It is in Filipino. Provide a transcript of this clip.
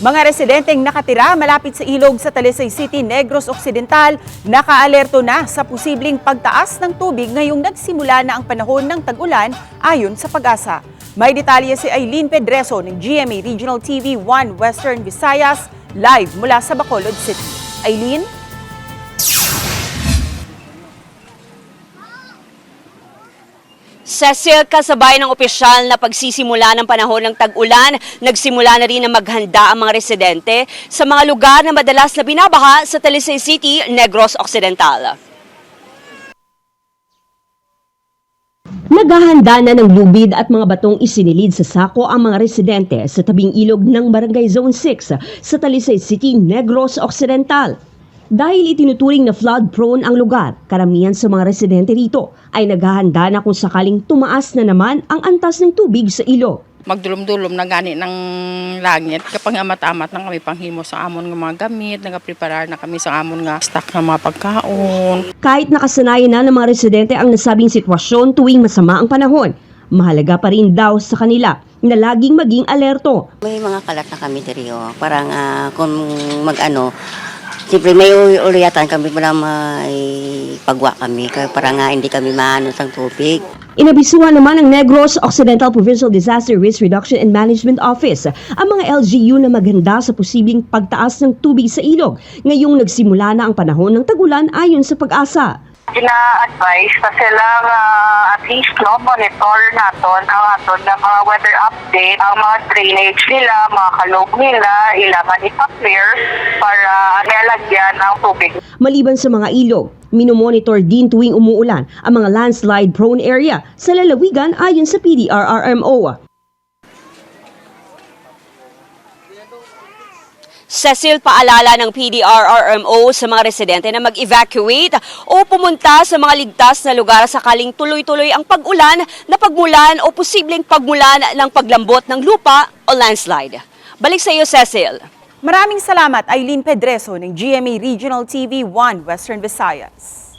Mga residenteng nakatira malapit sa ilog sa Talisay City, Negros Occidental, nakaalerto na sa posibleng pagtaas ng tubig ngayong nagsimula na ang panahon ng tag-ulan ayon sa pag-asa. May detalye si Eileen Pedreso ng GMA Regional TV 1 Western Visayas live mula sa Bacolod City. Cecil, kasabay ng opisyal na pagsisimula ng panahon ng tag-ulan, nagsimula na rin na maghanda ang mga residente sa mga lugar na madalas na binabaha sa Talisay City, Negros Occidental. Naghahanda na ng lubid at mga batong isinilid sa sako ang mga residente sa tabing ilog ng Barangay Zone 6 sa Talisay City, Negros Occidental. Dahil itinuturing na flood-prone ang lugar, karamihan sa mga residente rito ay naghahanda na kung sakaling tumaas na naman ang antas ng tubig sa ilog. magdulom-dulom na gani ng langit kapag nga matamat na kami panghimo sa amon nga mga gamit, nagapreparar na kami sa amon nga stock ng mga pagkaon. Kahit nakasanayan na ng mga residente ang nasabing sitwasyon tuwing masama ang panahon, mahalaga pa rin daw sa kanila na laging maging alerto May mga kalat na kami diri oh. Parang ah, kung mag-ano, siyempre may uli- uliyatan kami para may pagwa kami. Para nga hindi kami maano sa tubig. Inabisuhan naman ng Negros Occidental Provincial Disaster Risk Reduction and Management Office ang mga LGU na maghanda sa posibleng pagtaas ng tubig sa ilog ngayong nagsimula na ang panahon ng tagulan ayon sa pag-asa. Gina-advise na sila nga at least no, monitor naton ang aton na mga weather update, ang mga drainage nila, mga kalog nila, ilangan ipa-clear para nilagyan ng tubig. Maliban sa mga ilog, minomonitor din tuwing umuulan ang mga landslide prone area sa lalawigan ayon sa PDRRMO. Cecil, paalala ng PDRRMO sa mga residente na mag-evacuate o pumunta sa mga ligtas na lugar sakaling tuloy-tuloy ang pag-ulan na pagmulan o posibleng pagmulan ng paglambot ng lupa o landslide. Balik sa iyo, Cecil. Maraming salamat Eileen Pedreso ng GMA Regional TV 1 Western Visayas.